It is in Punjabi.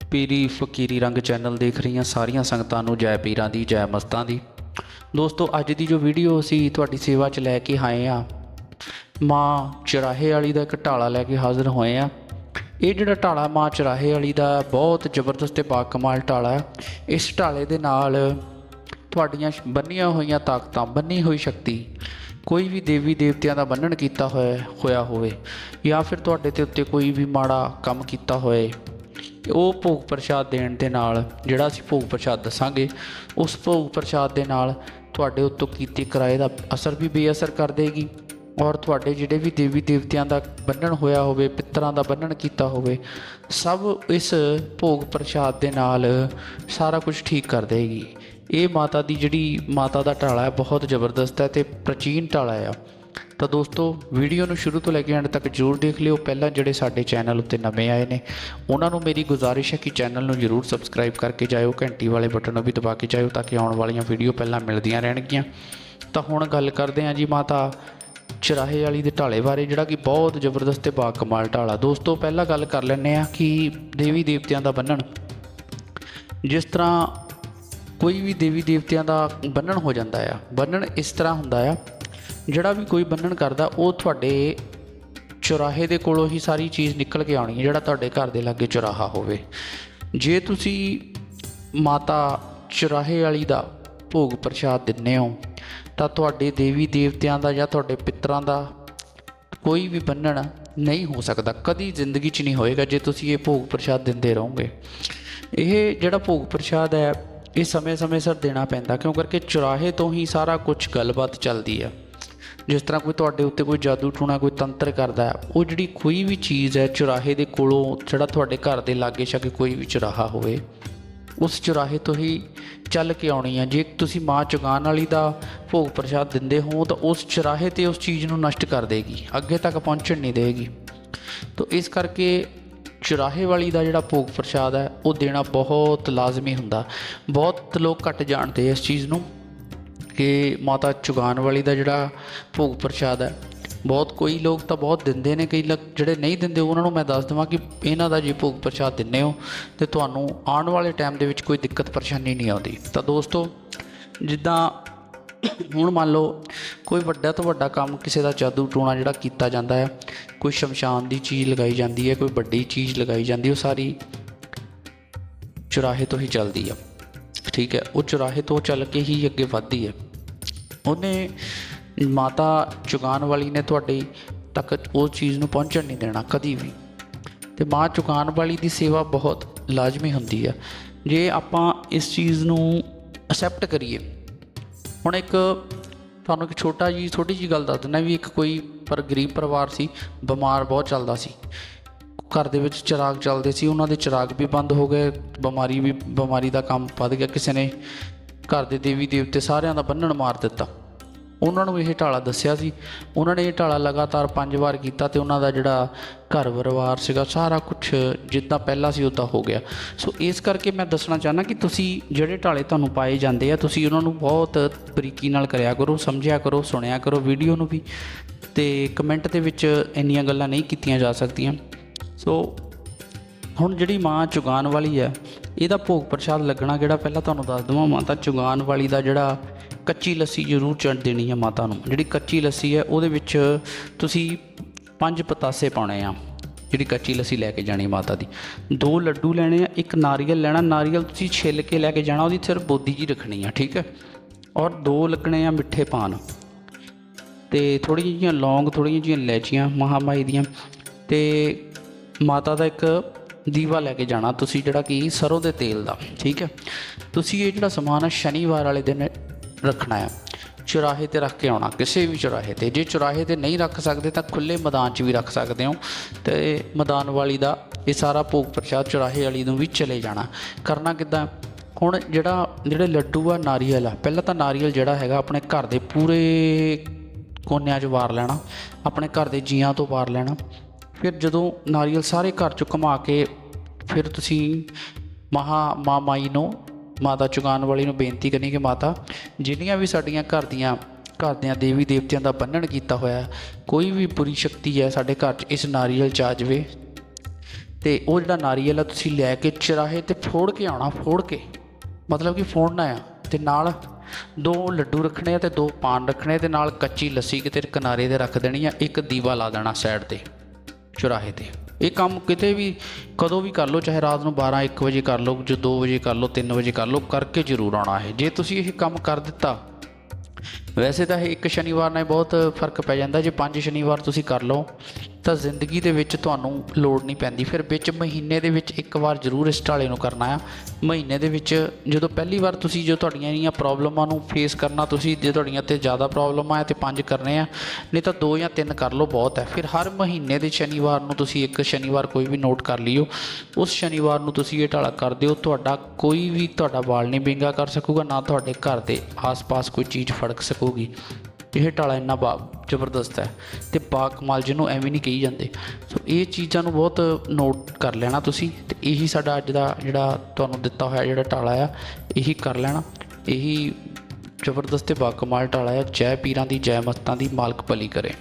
ਪੀਰੀ ਫਕੀਰੀ ਰੰਗ ਚੈਨਲ ਦੇਖ ਰਹੀਆਂ ਸਾਰੀਆਂ ਸੰਗਤਾਂ ਨੂੰ ਜੈ ਪੀਰਾਂ ਦੀ, ਜੈ ਮਸਤਾਂ ਦੀ। ਦੋਸਤੋ, ਅੱਜ ਦੀ ਜੋ ਵੀਡੀਓ ਅਸੀਂ ਤੁਹਾਡੀ ਸੇਵਾ 'ਚ ਲੈ ਕੇ ਆਏ ਆ ਮਾਂ ਚਰਾਹੇ ਵਾਲੀ ਦਾ ਇੱਕ ਢਾਲਾ ਲੈ ਕੇ ਹਾਜ਼ਰ ਹੋਏ ਆ ਇਹ ਜਿਹੜਾ ਢਾਲਾ ਮਾਂ ਚਰਾਹੇ ਵਾਲੀ ਦਾ ਬਹੁਤ ਜ਼ਬਰਦਸਤ ਤੇ ਬਾਕਮਾਲ ਢਾਲਾ ਹੈ, ਇਸ ਢਾਲੇ ਦੇ ਨਾਲ ਤੁਹਾਡੀਆਂ ਬੰਨੀਆਂ ਹੋਈਆਂ ਤਾਕਤਾਂ, ਬੰਨੀ ਹੋਈ ਸ਼ਕਤੀ ਕੋਈ ਵੀ ਦੇਵੀ ਦੇਵਤਿਆਂ ਦਾ ਬੰਨਣ ਕੀਤਾ ਹੋਇਆ ਹੋਇਆ ਹੋਵੇ ਜਾਂ ਫਿਰ ਤੁਹਾਡੇ ਤੇ ਉੱਤੇ ਕੋਈ ਵੀ ਮਾੜਾ ਕੰਮ ਕੀਤਾ ਹੋਏ, ਉਹ ਭੋਗ ਪ੍ਰਸ਼ਾਦ ਦੇਣ ਦੇ ਨਾਲ, ਜਿਹੜਾ ਅਸੀਂ ਭੋਗ ਪ੍ਰਸ਼ਾਦ ਦੱਸਾਂਗੇ, ਉਸ ਭੋਗ ਪ੍ਰਸ਼ਾਦ ਦੇ ਨਾਲ ਤੁਹਾਡੇ ਉੱਤੋਂ ਕੀਤੇ ਕਿਰਾਏ ਦਾ ਅਸਰ ਵੀ ਬੇਅਸਰ ਕਰ ਦੇਗੀ ਔਰ ਤੁਹਾਡੇ ਜਿਹੜੇ ਵੀ ਦੇਵੀ ਦੇਵਤਿਆਂ ਦਾ ਬੰਨਣ ਹੋਇਆ ਹੋਵੇ, ਪਿੱਤਰਾਂ ਦਾ ਬੰਨਣ ਕੀਤਾ ਹੋਵੇ, ਸਭ ਇਸ ਭੋਗ ਪ੍ਰਸ਼ਾਦ ਦੇ ਨਾਲ ਸਾਰਾ ਕੁਝ ਠੀਕ ਕਰ ਦੇਗੀ। ਇਹ ਮਾਤਾ ਦੀ ਜਿਹੜੀ ਮਾਤਾ ਦਾ ਢਾਲਾ ਹੈ, ਬਹੁਤ ਜ਼ਬਰਦਸਤ ਹੈ ਤੇ ਪ੍ਰਾਚੀਨ ਢਾਲਾ ਆ। ਤਾਂ ਦੋਸਤੋ, ਵੀਡੀਓ ਨੂੰ ਸ਼ੁਰੂ ਤੋਂ ਲੈ ਕੇ ਐਂਡ ਤੱਕ ਜਰੂਰ ਦੇਖ ਲਿਓ। ਪਹਿਲਾਂ ਜਿਹੜੇ ਸਾਡੇ ਚੈਨਲ ਉੱਤੇ ਨਵੇਂ ਆਏ ਨੇ, ਉਹਨਾਂ ਨੂੰ ਮੇਰੀ ਗੁਜ਼ਾਰਿਸ਼ ਹੈ ਕਿ ਚੈਨਲ ਨੂੰ ਜਰੂਰ ਸਬਸਕ੍ਰਾਈਬ ਕਰਕੇ ਜਾਇਓ, ਘੰਟੀ ਵਾਲੇ ਬਟਨ ਨੂੰ ਵੀ ਦਬਾ ਕੇ ਜਾਇਓ ਤਾਂ ਕਿ ਆਉਣ ਵਾਲੀਆਂ ਵੀਡੀਓ ਪਹਿਲਾਂ ਮਿਲਦੀਆਂ ਰਹਿਣਗੀਆਂ। ਤਾਂ ਹੁਣ ਗੱਲ ਕਰਦੇ ਹਾਂ ਜੀ ਮਾਤਾ ਚਰਾਹੇ ਵਾਲੀ ਦੇ ਢਾਲੇ ਬਾਰੇ, ਜਿਹੜਾ ਕਿ ਬਹੁਤ ਜ਼ਬਰਦਸਤ ਤੇ ਬਾਕਮਾਲ ਢਾਲਾ ਦੋਸਤੋ, ਪਹਿਲਾਂ ਗੱਲ ਕਰ ਲੈਂਦੇ ਆ ਕਿ ਦੇਵੀ ਦੇਵਤਿਆਂ ਦਾ ਬੰਨਣ। ਜਿਸ ਤਰ੍ਹਾਂ ਕੋਈ ਵੀ ਦੇਵੀ ਦੇਵਤਿਆਂ ਦਾ ਬੰਨਣ ਹੋ ਜਾਂਦਾ ਆ, ਬੰਨਣ ਇਸ ਤਰ੍ਹਾਂ ਹੁੰਦਾ ਆ, ਜਿਹੜਾ ਵੀ ਕੋਈ ਬੰਨਣ ਕਰਦਾ, ਉਹ ਤੁਹਾਡੇ ਚੁਰਾਹੇ ਦੇ ਕੋਲੋਂ ਹੀ ਸਾਰੀ ਚੀਜ਼ ਨਿਕਲ ਕੇ ਆਉਣੀ ਹੈ, ਜਿਹੜਾ ਤੁਹਾਡੇ ਘਰ ਦੇ ਲਾਗੇ ਚੁਰਾਹਾ ਹੋਵੇ। ਜੇ ਤੁਸੀਂ ਮਾਤਾ ਚੁਰਾਹੇ ਵਾਲੀ ਦਾ ਭੋਗ ਪ੍ਰਸ਼ਾਦ ਦਿੰਨੇ ਹੋ, ਤਾਂ ਤੁਹਾਡੇ ਦੇਵੀ ਦੇਵਤਿਆਂ ਦਾ ਜਾਂ ਤੁਹਾਡੇ ਪਿੱਤਰਾਂ ਦਾ ਕੋਈ ਵੀ ਬੰਨਣ ਨਹੀਂ ਹੋ ਸਕਦਾ, ਕਦੀ ਜ਼ਿੰਦਗੀ 'ਚ ਨਹੀਂ ਹੋਏਗਾ ਜੇ ਤੁਸੀਂ ਇਹ ਭੋਗ ਪ੍ਰਸ਼ਾਦ ਦਿੰਦੇ ਰਹੋਗੇ। ਇਹ ਜਿਹੜਾ ਭੋਗ ਪ੍ਰਸ਼ਾਦ ਹੈ ਇਹ ਸਮੇਂ-ਸਮੇਂ ਸਿਰ ਦੇਣਾ ਪੈਂਦਾ, ਕਿਉਂ ਕਰਕੇ ਚੁਰਾਹੇ ਤੋਂ ਹੀ ਸਾਰਾ ਕੁਝ ਗੱਲਬਾਤ ਚੱਲਦੀ ਹੈ। ਜਿਸ ਤਰ੍ਹਾਂ ਕੋਈ ਤੁਹਾਡੇ ਉੱਤੇ ਕੋਈ ਜਾਦੂ ਟੂਣਾ, ਕੋਈ ਤੰਤਰ ਕਰਦਾ ਹੈ, ਉਹ ਜਿਹੜੀ ਕੋਈ ਵੀ ਚੀਜ਼ ਹੈ ਚੁਰਾਹੇ ਦੇ ਕੋਲੋਂ, ਜਿਹੜਾ ਤੁਹਾਡੇ ਘਰ ਦੇ ਲਾਗੇ ਛਾਗੇ ਕੋਈ ਵੀ ਚੁਰਾਹਾ ਹੋਵੇ, ਉਸ ਚੁਰਾਹੇ ਤੋਂ ਹੀ ਚੱਲ ਕੇ ਆਉਣੀ ਆ ਜੇ ਤੁਸੀਂ ਮਾਂ ਚੁਗਾਨ ਵਾਲੀ ਦਾ ਭੋਗ ਪ੍ਰਸ਼ਾਦ ਦਿੰਦੇ ਹੋ, ਤਾਂ ਉਸ ਚੁਰਾਹੇ ਤੇ ਉਸ ਚੀਜ਼ ਨੂੰ ਨਸ਼ਟ ਕਰ ਦੇਗੀ, ਅੱਗੇ ਤੱਕ ਪਹੁੰਚਣ ਨਹੀਂ ਦੇਗੀ। ਤਾਂ ਇਸ ਕਰਕੇ ਚੁਰਾਹੇ ਵਾਲੀ ਦਾ ਜਿਹੜਾ ਭੋਗ ਪ੍ਰਸ਼ਾਦ ਹੈ, ਉਹ ਦੇਣਾ ਬਹੁਤ ਲਾਜ਼ਮੀ ਹੁੰਦਾ। ਬਹੁਤ ਲੋਕ ਘੱਟ ਜਾਣਦੇ ਇਸ ਚੀਜ਼ ਨੂੰ ਕਿ ਮਾਤਾ ਚੁਗਾਨ ਵਾਲੀ ਦਾ ਜਿਹੜਾ ਭੋਗ ਪ੍ਰਸ਼ਾਦ ਹੈ। ਬਹੁਤ ਕੋਈ ਲੋਕ ਤਾਂ ਬਹੁਤ ਦਿੰਦੇ ਨੇ, ਕਈ ਲੋਕ ਜਿਹੜੇ ਨਹੀਂ ਦਿੰਦੇ, ਉਹਨਾਂ ਨੂੰ ਮੈਂ ਦੱਸ ਦਵਾਂ ਕਿ ਇਹਨਾਂ ਦਾ ਜੇ ਭੋਗ ਪ੍ਰਸ਼ਾਦ ਦਿੰਦੇ ਹੋ, ਤੇ ਤੁਹਾਨੂੰ ਆਉਣ ਵਾਲੇ ਟਾਈਮ ਦੇ ਵਿੱਚ ਕੋਈ ਦਿੱਕਤ ਪਰੇਸ਼ਾਨੀ ਨਹੀਂ ਆਉਂਦੀ। ਤਾਂ ਦੋਸਤੋ, ਜਿੱਦਾਂ ਹੁਣ ਮੰਨ ਲਓ ਕੋਈ ਵੱਡਾ ਤੋਂ ਵੱਡਾ ਕੰਮ ਕਿਸੇ ਦਾ ਜਾਦੂ ਟੋਣਾ ਜਿਹੜਾ ਕੀਤਾ ਜਾਂਦਾ ਹੈ, ਕੋਈ ਸ਼ਮਸ਼ਾਨ ਦੀ ਚੀਜ਼ ਲਗਾਈ ਜਾਂਦੀ ਹੈ, ਕੋਈ ਵੱਡੀ ਚੀਜ਼ ਲਗਾਈ ਜਾਂਦੀ ਹੈ, ਉਹ ਸਾਰੀ ਚੁਰਾਹੇ ਤੋਂ ਹੀ ਚੱਲਦੀ ਆ। ਠੀਕ ਹੈ, ਉਹ ਚੁਰਾਹੇ ਤੋਂ ਚੱਲ ਕੇ ਹੀ ਅੱਗੇ ਵੱਧਦੀ ਹੈ। ਉਹਨੇ ਮਾਤਾ ਚੁਗਾਨ ਵਾਲੀ ਨੇ ਤੁਹਾਡੇ ਤੱਕ ਉਹ ਚੀਜ਼ ਨੂੰ ਪਹੁੰਚਣ ਨਹੀਂ ਦੇਣਾ, ਕਦੀ ਵੀ। ਤੇ ਮਾਂ ਚੁਗਾਨ ਵਾਲੀ ਦੀ ਸੇਵਾ ਬਹੁਤ ਲਾਜ਼ਮੀ ਹੁੰਦੀ ਆ ਜੇ ਆਪਾਂ ਇਸ ਚੀਜ਼ ਨੂੰ ਅਸੈਪਟ ਕਰੀਏ ਹੁਣ ਇੱਕ ਤੁਹਾਨੂੰ ਇੱਕ ਛੋਟਾ ਜੀ, ਛੋਟੀ ਜੀ ਗੱਲ ਦੱਸ ਦਿੰਦਾ ਵੀ ਇੱਕ ਕੋਈ ਪਰ ਗਰੀਬ ਪਰਿਵਾਰ ਸੀ, ਬਿਮਾਰ ਬਹੁਤ ਚੱਲਦਾ ਸੀ। ਘਰ ਦੇ ਵਿੱਚ ਚਿਰਾਗ ਚੱਲਦੇ ਸੀ, ਉਹਨਾਂ ਦੇ ਚਿਰਾਗ ਵੀ ਬੰਦ ਹੋ ਗਏ, ਬਿਮਾਰੀ ਵੀ, ਬਿਮਾਰੀ ਦਾ ਕੰਮ ਵੱਧ ਗਿਆ। ਕਿਸੇ ਨੇ ਘਰ ਦੇ ਦੇਵੀ ਦੇਵਤੇ ਸਾਰਿਆਂ ਦਾ ਬੰਨਣ ਮਾਰ ਦਿੱਤਾ। ਉਹਨਾਂ ਨੂੰ ਇਹ ਢਾਲਾ ਦੱਸਿਆ ਸੀ। ਉਹਨਾਂ ਨੇ ਇਹ ਢਾਲਾ ਲਗਾਤਾਰ ਪੰਜ ਵਾਰ ਕੀਤਾ ਤੇ ਉਹਨਾਂ ਦਾ ਜਿਹੜਾ ਘਰ ਪਰਿਵਾਰ ਸੀਗਾ, ਸਾਰਾ ਕੁਝ ਜਿੱਦਾਂ ਪਹਿਲਾਂ ਸੀ ਉਦਾਂ ਹੋ ਗਿਆ। ਸੋ ਇਸ ਕਰਕੇ ਮੈਂ ਦੱਸਣਾ ਚਾਹਨਾ ਕਿ ਤੁਸੀਂ ਜਿਹੜੇ ਢਾਲੇ ਤੁਹਾਨੂੰ ਪਾਏ ਜਾਂਦੇ ਆ, ਤੁਸੀਂ ਉਹਨਾਂ ਨੂੰ ਬਹੁਤ ਬਰੀਕੀ ਨਾਲ ਕਰਿਆ ਕਰੋ, ਸਮਝਿਆ ਕਰੋ, ਸੁਣਿਆ ਕਰੋ, ਵੀਡੀਓ ਨੂੰ ਵੀ ਤੇ ਕਮੈਂਟ ਦੇ ਵਿੱਚ ਇੰਨੀਆਂ ਗੱਲਾਂ ਨਹੀਂ ਕੀਤੀਆਂ ਜਾ ਸਕਦੀਆਂ। ਸੋ ਹੁਣ ਜਿਹੜੀ ਮਾਂ ਚੁਗਾਨ ਵਾਲੀ ਹੈ, ਇਹਦਾ ਭੋਗ ਪ੍ਰਸ਼ਾਦ ਲੱਗਣਾ ਜਿਹੜਾ ਪਹਿਲਾਂ ਤੁਹਾਨੂੰ ਦੱਸ ਦਵਾਂ ਮਾਤਾ ਚੁਗਾਨ ਵਾਲੀ ਦਾ ਜਿਹੜਾ ਕੱਚੀ ਲੱਸੀ ਜ਼ਰੂਰ ਚੜ ਦੇਣੀ ਹੈ ਮਾਤਾ ਨੂੰ। ਜਿਹੜੀ ਕੱਚੀ ਲੱਸੀ ਹੈ, ਉਹਦੇ ਵਿੱਚ ਤੁਸੀਂ ਪੰਜ ਪਤਾਸੇ ਪਾਉਣੇ ਆ, ਜਿਹੜੀ ਕੱਚੀ ਲੱਸੀ ਲੈ ਕੇ ਜਾਣੀ ਮਾਤਾ ਦੀ। ਦੋ ਲੱਡੂ ਲੈਣੇ ਆ, ਇੱਕ ਨਾਰੀਅਲ ਲੈਣਾ। ਨਾਰੀਅਲ ਤੁਸੀਂ ਛਿੱਲ ਕੇ ਲੈ ਕੇ ਜਾਣਾ, ਉਹਦੀ ਸਿਰਫ ਬੋਦੀ ਜੀ ਰੱਖਣੀ ਆ, ਠੀਕ ਹੈ? ਔਰ ਦੋ ਲੱਗਣੇ ਆ ਮਿੱਠੇ ਪਾਨ। ਤੇ ਥੋੜ੍ਹੀਆਂ ਜਿਹੀਆਂ ਲੌਂਗ, ਥੋੜ੍ਹੀਆਂ ਜਿਹੀਆਂ ਇਲਾਇਚੀਆਂ ਮਹਾਮਾਈ ਦੀਆਂ। ਤੇ ਮਾਤਾ ਦਾ ਇੱਕ ਦੀਵਾ ਲੈ ਕੇ ਜਾਣਾ, ਤੁਸੀਂ ਜਿਹੜਾ ਕਿ ਸਰੋਂ ਦੇ ਤੇਲ ਦਾ, ਠੀਕ ਹੈ? ਤੁਸੀਂ ਇਹ ਜਿਹੜਾ ਸਮਾਨ ਆ, ਸ਼ਨੀਵਾਰ ਵਾਲੇ ਦਿਨ ਰੱਖਣਾ ਹੈ। ਚੁਰਾਹੇ ਤੇ ਰੱਖ ਕੇ ਆਉਣਾ, ਕਿਸੇ ਵੀ ਚੁਰਾਹੇ ਤੇ। ਜੇ ਚੁਰਾਹੇ ਤੇ ਨਹੀਂ ਰੱਖ ਸਕਦੇ ਤਾਂ ਖੁੱਲੇ ਮੈਦਾਨ 'ਚ ਵੀ ਰੱਖ ਸਕਦੇ ਹੋ। ਤੇ ਮੈਦਾਨ ਵਾਲੀ ਦਾ ਇਹ ਸਾਰਾ ਭੋਗ ਪ੍ਰਸ਼ਾਦ ਚੁਰਾਹੇ ਵਾਲੀ ਨੂੰ ਵੀ ਚਲੇ ਜਾਣਾ। ਕਰਨਾ ਕਿੱਦਾਂ? ਹੁਣ ਜਿਹੜਾ, ਜਿਹੜੇ ਲੱਡੂ ਆ, ਨਾਰੀਅਲ ਆ, ਪਹਿਲਾਂ ਤਾਂ ਨਾਰੀਅਲ ਜਿਹੜਾ ਹੈਗਾ ਆਪਣੇ ਘਰ ਦੇ ਪੂਰੇ ਕੋਨਿਆਂ 'ਚ ਵਾਰ ਲੈਣਾ, ਆਪਣੇ ਘਰ ਦੇ ਜੀਆਂ ਤੋਂ ਵਾਰ ਲੈਣਾ। ਫਿਰ ਜਦੋਂ ਨਾਰੀਅਲ ਸਾਰੇ ਘਰ 'ਚ ਘੁਮਾ ਕੇ, ਫਿਰ ਤੁਸੀਂ ਮਹਾ ਮਾਂ ਮਾਈ ਨੂੰ ਮਾਤਾ ਚੁਗਾਨ ਵਾਲੀ ਨੂੰ ਬੇਨਤੀ ਕਰਨੀ ਕਿ ਮਾਤਾ, ਜਿੰਨੀਆਂ ਵੀ ਸਾਡੀਆਂ ਘਰ ਦੀਆਂ ਘਰਦਿਆਂ ਦੇਵੀ ਦੇਵਤਿਆਂ ਦਾ ਬੰਨਣ ਕੀਤਾ ਹੋਇਆ ਕੋਈ ਵੀ ਬੁਰੀ ਸ਼ਕਤੀ ਹੈ ਸਾਡੇ ਘਰ 'ਚ ਇਸ ਨਾਰੀਅਲ 'ਚ ਆ ਜਾਵੇ। ਤੇ ਉਹ ਜਿਹੜਾ ਨਾਰੀਅਲ ਆ, ਤੁਸੀਂ ਲੈ ਕੇ ਚਰਾਹੇ ਤੇ ਫੋੜ ਕੇ ਆਉਣਾ, ਫੋੜ ਕੇ। ਮਤਲਬ ਕਿ ਫੋੜਨਾ ਆ। ਤੇ ਨਾਲ ਦੋ ਲੱਡੂ ਰੱਖਣੇ ਆ ਤੇ ਦੋ ਪਾਨ ਰੱਖਣੇ ਤੇ ਨਾਲ ਕੱਚੀ ਲੱਸੀ ਕਿਤੇ ਕਿਨਾਰੇ ਤੇ ਰੱਖ ਦੇਣੀ ਆ, ਇੱਕ ਦੀਵਾ ਲਾ ਦੇਣਾ ਸਾਈਡ ਤੇ, ਚੁਰਾਹੇ ਤੇ। ਇਹ ਕੰਮ ਕਿਤੇ ਵੀ ਕਦੋਂ ਵੀ ਕਰ ਲਓ, ਚਾਹੇ ਰਾਤ ਨੂੰ 12 1 ਵਜੇ ਕਰ ਲਓ, ਜੋ 2 ਵਜੇ ਕਰ ਲਓ 3 ਵਜੇ ਕਰ ਲਓ, ਕਰਕੇ ਜ਼ਰੂਰ ਆਉਣਾ ਹੈ ਜੇ ਤੁਸੀਂ ਇਹ ਕੰਮ ਕਰ ਦਿੱਤਾ, ਵੈਸੇ ਤਾਂ ਇਹ ਇੱਕ ਸ਼ਨੀਵਾਰ ਨਾਲ ਬਹੁਤ ਫ਼ਰਕ ਪੈ ਜਾਂਦਾ। ਜੇ ਪੰਜ ਸ਼ਨੀਵਾਰ ਤੁਸੀਂ ਕਰ ਲਓ ਤਾਂ ਜ਼ਿੰਦਗੀ ਦੇ ਵਿੱਚ ਤੁਹਾਨੂੰ ਲੋੜ ਨਹੀਂ ਪੈਂਦੀ। ਫਿਰ ਵਿੱਚ ਮਹੀਨੇ ਦੇ ਵਿੱਚ ਇੱਕ ਵਾਰ ਜ਼ਰੂਰ ਇਸ ਢਾਲੇ ਨੂੰ ਕਰਨਾ ਆ। ਮਹੀਨੇ ਦੇ ਵਿੱਚ ਜਦੋਂ ਪਹਿਲੀ ਵਾਰ ਤੁਸੀਂ ਜੋ ਤੁਹਾਡੀਆਂ ਇਹਨੀਆਂ ਪ੍ਰੋਬਲਮਾਂ ਨੂੰ ਫੇਸ ਕਰਨਾ, ਤੁਸੀਂ ਜੇ ਤੁਹਾਡੀਆਂ ਤੇ ਜ਼ਿਆਦਾ ਪ੍ਰੋਬਲਮਾਂ ਆ ਤੇ ਪੰਜ ਕਰਨੇ ਆ, ਨਹੀਂ ਤਾਂ ਦੋ ਜਾਂ ਤਿੰਨ ਕਰ ਲਓ, ਬਹੁਤ ਹੈ ਫਿਰ ਹਰ ਮਹੀਨੇ ਦੇ ਸ਼ਨੀਵਾਰ ਨੂੰ ਤੁਸੀਂ ਇੱਕ ਸ਼ਨੀਵਾਰ ਕੋਈ ਵੀ ਨੋਟ ਕਰ ਲਿਓ। ਉਸ ਸ਼ਨੀਵਾਰ ਨੂੰ ਤੁਸੀਂ ਇਹ ਢਾਲਾ ਕਰ ਦਿਓ, ਤੁਹਾਡਾ ਕੋਈ ਵੀ ਤੁਹਾਡਾ ਵਾਲ ਨਹੀਂ ਵਿੰਗਾ ਕਰ ਸਕੂਗਾ, ਨਾ ਤੁਹਾਡੇ ਘਰ ਦੇ ਆਸ-ਪਾਸ ਕੋਈ ਚੀਜ਼ ਫੜਕ ਸਕੂਗੀ। ਇਹ ਢਾਲਾ ਇੰਨਾ ਬਾ ਜ਼ਬਰਦਸਤ ਹੈ ਤੇ ਬਾਕਮਾਲ ਜਿਹਨੂੰ ਐਵੇਂ ਨਹੀਂ ਕਹੀ ਜਾਂਦੇ। ਸੋ ਇਹ ਚੀਜ਼ਾਂ ਨੂੰ ਬਹੁਤ ਨੋਟ ਕਰ ਲੈਣਾ ਤੁਸੀਂ ਤੇ ਇਹੀ ਸਾਡਾ ਅੱਜ ਦਾ ਜਿਹੜਾ ਤੁਹਾਨੂੰ ਦਿੱਤਾ ਹੋਇਆ ਜਿਹੜਾ ਟਾਲਾ ਆ, ਇਹੀ ਕਰ ਲੈਣਾ। ਇਹੀ ਜ਼ਬਰਦਸਤ ਤੇ ਬਾ ਕਮਾਲ ਢਾਲਾ ਆ। ਜੈ ਪੀਰਾਂ ਦੀ, ਜੈ ਮਸਤਾਂ ਦੀ ਮਾਲਕ ਭਲੀ ਕਰੇ।